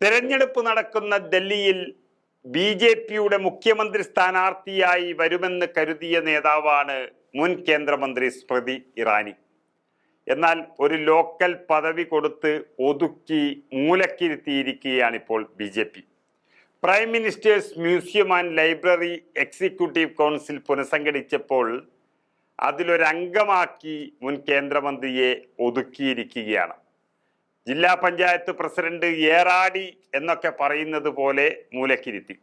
തെരഞ്ഞെടുപ്പ് നടക്കുന്ന ഡൽഹിയിൽ ബി ജെ പിയുടെ മുഖ്യമന്ത്രി സ്ഥാനാർത്ഥിയായി വരുമെന്ന് കരുതിയ നേതാവാണ് മുൻ കേന്ദ്രമന്ത്രി സ്മൃതി ഇറാനി. എന്നാൽ ഒരു ലോക്കൽ പദവി കൊടുത്ത് ഒതുക്കി മൂലക്കിരുത്തിയിരിക്കുകയാണിപ്പോൾ B J P. Prime ministers museum and library executive council പുനഃസംഘടിച്ചപ്പോൾ അതിലൊരംഗമാക്കി മുൻ കേന്ദ്രമന്ത്രിയെ ഒതുക്കിയിരിക്കുകയാണ്. ജില്ലാ പഞ്ചായത്ത് പ്രസിഡന്റ് ഏറാടി എന്നൊക്കെ പറയുന്നത് പോലെ മൂലക്കിരുത്തി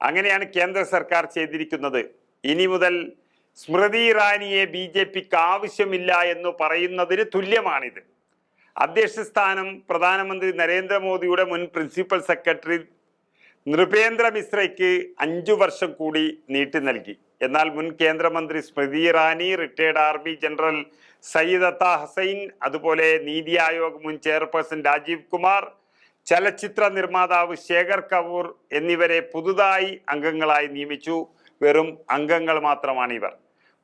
അങ്ങനെയാണ് കേന്ദ്ര സർക്കാർ ചെയ്തിരിക്കുന്നത്. ഇനി മുതൽ സ്മൃതി ഇറാനിയെ ബി ജെ പിക്ക് ആവശ്യമില്ല എന്ന് പറയുന്നതിന് തുല്യമാണിത്. അധ്യക്ഷ സ്ഥാനം പ്രധാനമന്ത്രി നരേന്ദ്രമോദിയുടെ മുൻ പ്രിൻസിപ്പൽ സെക്രട്ടറി നൃപേന്ദ്ര മിശ്രയ്ക്ക് അഞ്ചു വർഷം കൂടി നീട്ടി നൽകി. എന്നാൽ മുൻ കേന്ദ്രമന്ത്രി Smriti Irani retired army general Syed Ata Hasnain അതുപോലെ നീതി ആയോഗ് മുൻ ചെയർപേഴ്സൺ രാജീവ് കുമാർ ചലച്ചിത്ര നിർമ്മാതാവ് ശേഖർ കപൂർ എന്നിവരെ പുതുതായി അംഗങ്ങളായി നിയമിച്ചു. വെറും അംഗങ്ങൾ മാത്രമാണ് ഇവർ.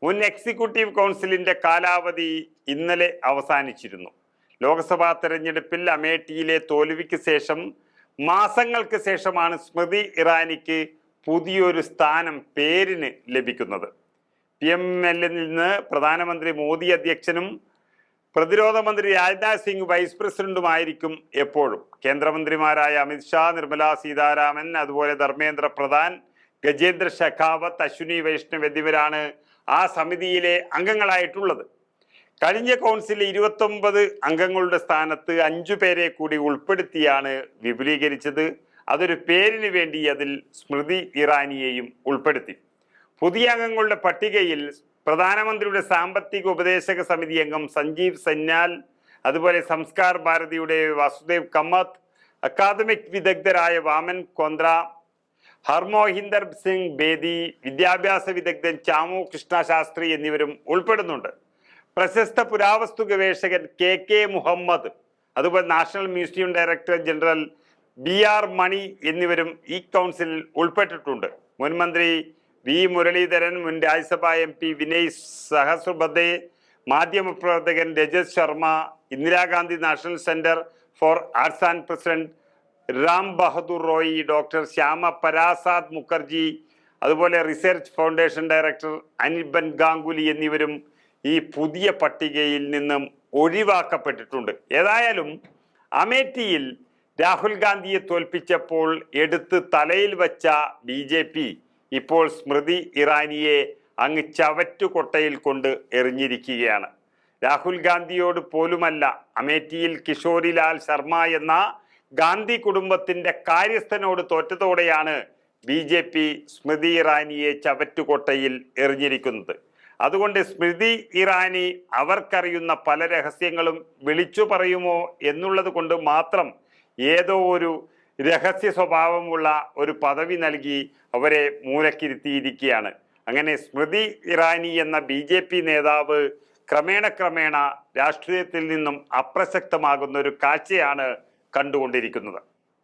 മുൻ എക്സിക്യൂട്ടീവ് കൗൺസിലിന്റെ കാലാവധി ഇന്നലെ അവസാനിച്ചിരുന്നു. ലോക്സഭാ തെരഞ്ഞെടുപ്പിൽ അമേഠിയിലെ തോൽവിക്ക് ശേഷം മാസങ്ങൾക്ക് ശേഷമാണ് സ്മൃതി ഇറാനിക്ക് പുതിയൊരു സ്ഥാനം പേരിന് ലഭിക്കുന്നത്. പി എം എല്ലിൽ നിന്ന് പ്രധാനമന്ത്രി മോദി അധ്യക്ഷനും പ്രതിരോധ മന്ത്രി രാജ്നാഥ് സിംഗ് വൈസ് പ്രസിഡന്റുമായിരിക്കും എപ്പോഴും. കേന്ദ്രമന്ത്രിമാരായ അമിത്ഷാ നിർമ്മല സീതാരാമൻ അതുപോലെ ധർമ്മേന്ദ്ര പ്രധാൻ ഗജേന്ദ്ര ഷെഖാവത്ത് അശ്വിനി വൈഷ്ണവ് എന്നിവരാണ് ആ സമിതിയിലെ അംഗങ്ങളായിട്ടുള്ളത്. കഴിഞ്ഞ കൗൺസിലിൽ ഇരുപത്തൊമ്പത് അംഗങ്ങളുടെ സ്ഥാനത്ത് അഞ്ചു പേരെ കൂടി ഉൾപ്പെടുത്തിയാണ് വിപുലീകരിച്ചത്. അതൊരു പേരിന് വേണ്ടി അതിൽ സ്മൃതി ഇറാനിയെയും ഉൾപ്പെടുത്തി. പുതിയ അംഗങ്ങളുടെ പട്ടികയിൽ പ്രധാനമന്ത്രിയുടെ സാമ്പത്തിക ഉപദേശക സമിതി അംഗം സഞ്ജീവ് സന്യാൽ അതുപോലെ സംസ്കാർ ഭാരതിയുടെ വാസുദേവ് കമ്മത്ത് അക്കാദമിക് വിദഗ്ധരായ വാമൻ കോന്ദ്ര ഹർമോഹിന്ദർ സിംഗ് ബേദി വിദ്യാഭ്യാസ വിദഗ്ധൻ ചാമു കൃഷ്ണ ശാസ്ത്രി എന്നിവരും ഉൾപ്പെടുന്നുണ്ട്. പ്രശസ്ത പുരാവസ്തു ഗവേഷകൻ കെ കെ മുഹമ്മദ് അതുപോലെ national museum director general B R Mani എന്നിവരും ഈ കൗൺസിലിൽ ഉൾപ്പെട്ടിട്ടുണ്ട്. മുൻമന്ത്രി വി മുരളീധരൻ മുൻ രാജ്യസഭാ എം പി വിനയ് സഹസ്രബദ്ധെ മാധ്യമപ്രവർത്തകൻ Rajat Sharma Indira Gandhi national centre for arts and president Ram Bahadur Rai doctor Shyama Prasad Mukherjee അതുപോലെ research foundation director Anirban Ganguly എന്നിവരും ഈ പുതിയ പട്ടികയിൽ നിന്നും ഒഴിവാക്കപ്പെട്ടിട്ടുണ്ട്. ഏതായാലും അമേഠിയിൽ രാഹുൽ ഗാന്ധിയെ തോൽപ്പിച്ചപ്പോൾ എടുത്ത് തലയിൽ വച്ച ബി ജെ പി ഇപ്പോൾ സ്മൃതി ഇറാനിയെ അങ്ങ് ചവറ്റുകൊട്ടയിൽ കൊണ്ട് എറിഞ്ഞിരിക്കുകയാണ്. രാഹുൽ ഗാന്ധിയോട് പോലുമല്ല അമേഠിയിൽ കിഷോരിലാൽ ശർമ്മ എന്ന ഗാന്ധി കുടുംബത്തിന്റെ കാര്യസ്ഥനോട് തോറ്റതോടെയാണ് ബി ജെ പി സ്മൃതി ഇറാനിയെ ചവറ്റുകൊട്ടയിൽ എറിഞ്ഞിരിക്കുന്നത്. അതുകൊണ്ട് സ്മൃതി ഇറാനി അവർക്കറിയുന്ന പല രഹസ്യങ്ങളും വിളിച്ചു പറയുമോ എന്നുള്ളത് കൊണ്ട് മാത്രം ഏതോ ഒരു രഹസ്യ സ്വഭാവമുള്ള ഒരു പദവി നൽകി അവരെ മൂലക്കിരുത്തിയിരിക്കുകയാണ്. അങ്ങനെ സ്മൃതി ഇറാനി എന്ന ബി ജെ പി നേതാവ് ക്രമേണ ക്രമേണ രാഷ്ട്രീയത്തിൽ നിന്നും അപ്രസക്തമാകുന്ന ഒരു കാഴ്ചയാണ് കണ്ടുകൊണ്ടിരിക്കുന്നത്.